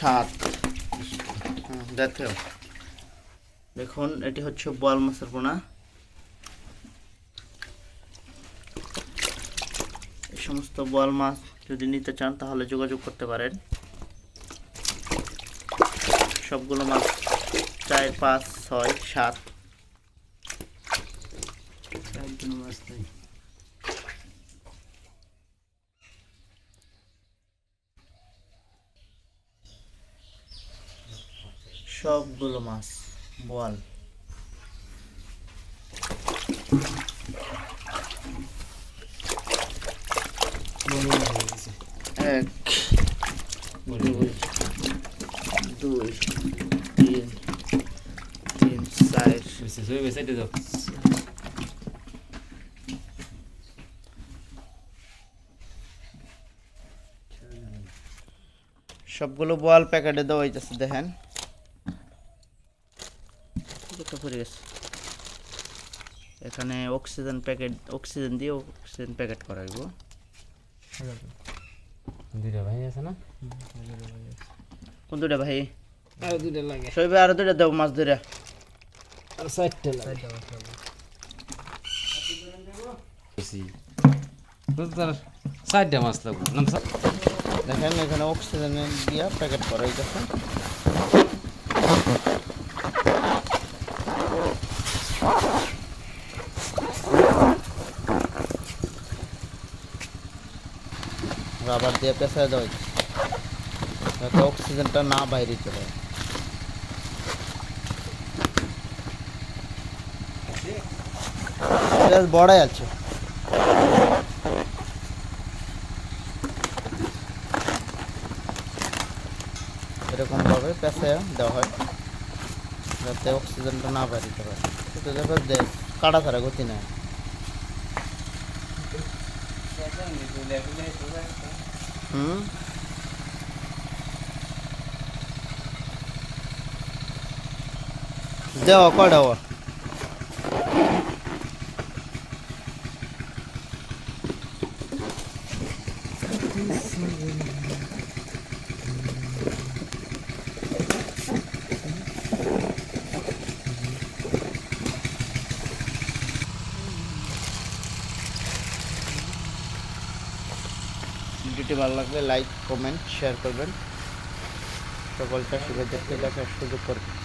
সাত। দেখো দেখুন, এটি হচ্ছে বোয়াল মাছের পোনা। এই সমস্ত বোয়াল মাছ যদি নিতে চান, তাহলে যোগাযোগ করতে পারেন। সবগুলো মাছ চার, পাঁচ, ছয়, সাত। মাছ নাই সবগুলো মাছ গেছে এক দুই তিন তিন চার। সবগুলো বোয়াল প্যাকেটে দেওয়া হইতেছে দেখেন। কত পড়ে গেছে। এখানে অক্সিজেন প্যাকেট অক্সিজেন দিয়ে অক্সিজেন প্যাকেট করাইব। দুইটা ভাই আছে না? কোন দুইটা ভাই আর দুইটা লাগে। সইবে আরও দুটা দেবো মাছ ধরে। আর চারটা লাগে। চারটা মাছ লাগবে দেখেন এখানে অক্সিজেন দিয়া প্যাকেট করা হইতেছে রাবার দিয়ে পেঁচায় দেওয়া হইতেছে যাতে অক্সিজেনটা না বাইরে চলে বড়াই আছে। এরকমভাবে পেঁচায় দেওয়া হয়, যাতে অক্সিজেনটা না কিন্তু দেখ কাটা ছাড়া গতি নেয়। હમ જાઓ પડાવો Thank you. ভিডিওটি ভালো লাগলে লাইক কমেন্ট শেয়ার করবেন। সকল চাষিভাইদেরকে দেখার সুযোগ করবেন